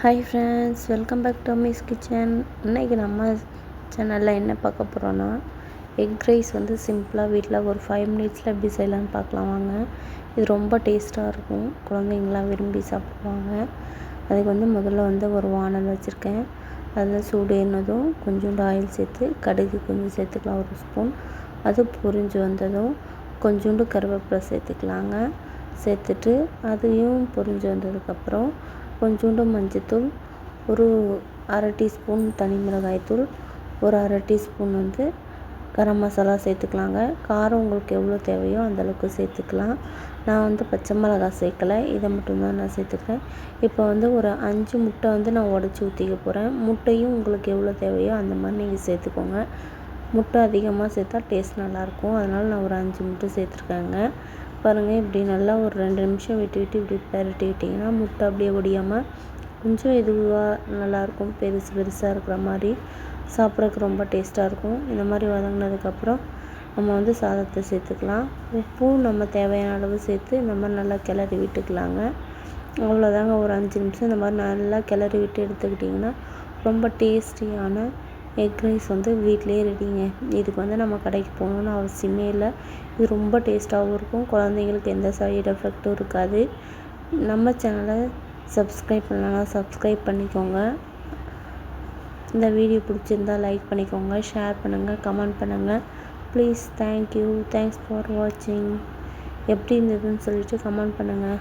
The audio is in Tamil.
Hi friends welcome back to Miss kitchen இன்றைக்கி நம்ம சேனலில் என்ன பார்க்க போகிறோன்னா எக் ரைஸ் வந்து சிம்பிளாக வீட்டில் ஒரு ஃபைவ் மினிட்ஸில் எப்படி செய்யலான்னு பார்க்கலாம் வாங்க. இது ரொம்ப டேஸ்ட்டாக இருக்கும். குழந்தைங்களாம் விரும்பி சாப்பிடுவாங்க. அதுக்கு வந்து முதல்ல வந்து ஒரு வானல் வச்சுருக்கேன். அதில் சூடு ஏறினதும் கொஞ்சோண்டு ஆயில் சேர்த்து கடுகு கொஞ்சம் சேர்த்துக்கலாம் ஒரு ஸ்பூன் அது பொரிஞ்சு வந்ததும் கொஞ்சோண்டு கருவேப்பிலை சேர்த்துக்கலாங்க. சேர்த்துட்டு அதையும் பொரிஞ்சு வந்ததுக்கப்புறம் கொஞ்சோண்டு மஞ்சத்தூள் ஒரு அரை டீஸ்பூன் தனி மிளகாய்த்தூள் ஒரு அரை டீஸ்பூன் வந்து கரம் மசாலா சேர்த்துக்கலாங்க. காரம் உங்களுக்கு எவ்வளோ தேவையோ அந்தளவுக்கு சேர்த்துக்கலாம். நான் வந்து பச்சை மிளகாய் சேர்க்கலை இதை மட்டும்தான் நான் சேர்த்துக்கிறேன். இப்போ வந்து ஒரு அஞ்சு முட்டை வந்து நான் உடச்சி ஊற்றிக்க போகிறேன் முட்டையும் உங்களுக்கு எவ்வளோ தேவையோ அந்த மாதிரி நீங்கள் சேர்த்துக்கோங்க. முட்டை அதிகமாக சேர்த்தா டேஸ்ட் நல்லாயிருக்கும். அதனால் நான் ஒரு அஞ்சு முட்டை சேர்த்துருக்கேங்க. பாருங்கள் இப்படி நல்லா ஒரு ரெண்டு நிமிஷம் விட்டு விட்டு இப்படி பெரட்டிக்கிட்டிங்கன்னா முட்டை அப்படியே ஒடியாமல் கொஞ்சம் இதுவாக நல்லாயிருக்கும். பெருசு பெருசாக இருக்கிற மாதிரி சாப்பிட்றதுக்கு ரொம்ப டேஸ்ட்டாக இருக்கும். இந்த மாதிரி வதங்கினதுக்கப்புறம் நம்ம வந்து சாதத்தை சேர்த்துக்கலாம். உப்பும் நம்ம தேவையான அளவு சேர்த்து இந்த மாதிரி நல்லா கிளறி விட்டுக்கலாங்க. அவ்வளோதாங்க ஒரு அஞ்சு நிமிஷம். இந்த மாதிரி நல்லா கிளறி விட்டு எடுத்துக்கிட்டிங்கன்னா ரொம்ப டேஸ்டியான எக் ரைஸ் வந்து வீட்டிலே ரெடிங்க இதுக்கு வந்து நம்ம கடைக்கு போகணுன்னு அவசியமே இல்லை. இது ரொம்ப டேஸ்ட்டாகவும் இருக்கும். குழந்தைங்களுக்கு எந்த சைடு எஃபெக்ட்டும் இருக்காது. நம்ம சேனலை சப்ஸ்கிரைப் பண்ணலாம் சப்ஸ்கிரைப் பண்ணிக்கோங்க. இந்த வீடியோ பிடிச்சிருந்தா லைக் பண்ணிக்கோங்க. ஷேர் பண்ணுங்கள் கமெண்ட் பண்ணுங்கள் ப்ளீஸ் தேங்க்யூ தேங்க்ஸ் ஃபார் வாட்சிங் எப்படி இருந்ததுன்னு சொல்லிட்டு கமெண்ட் பண்ணுங்கள்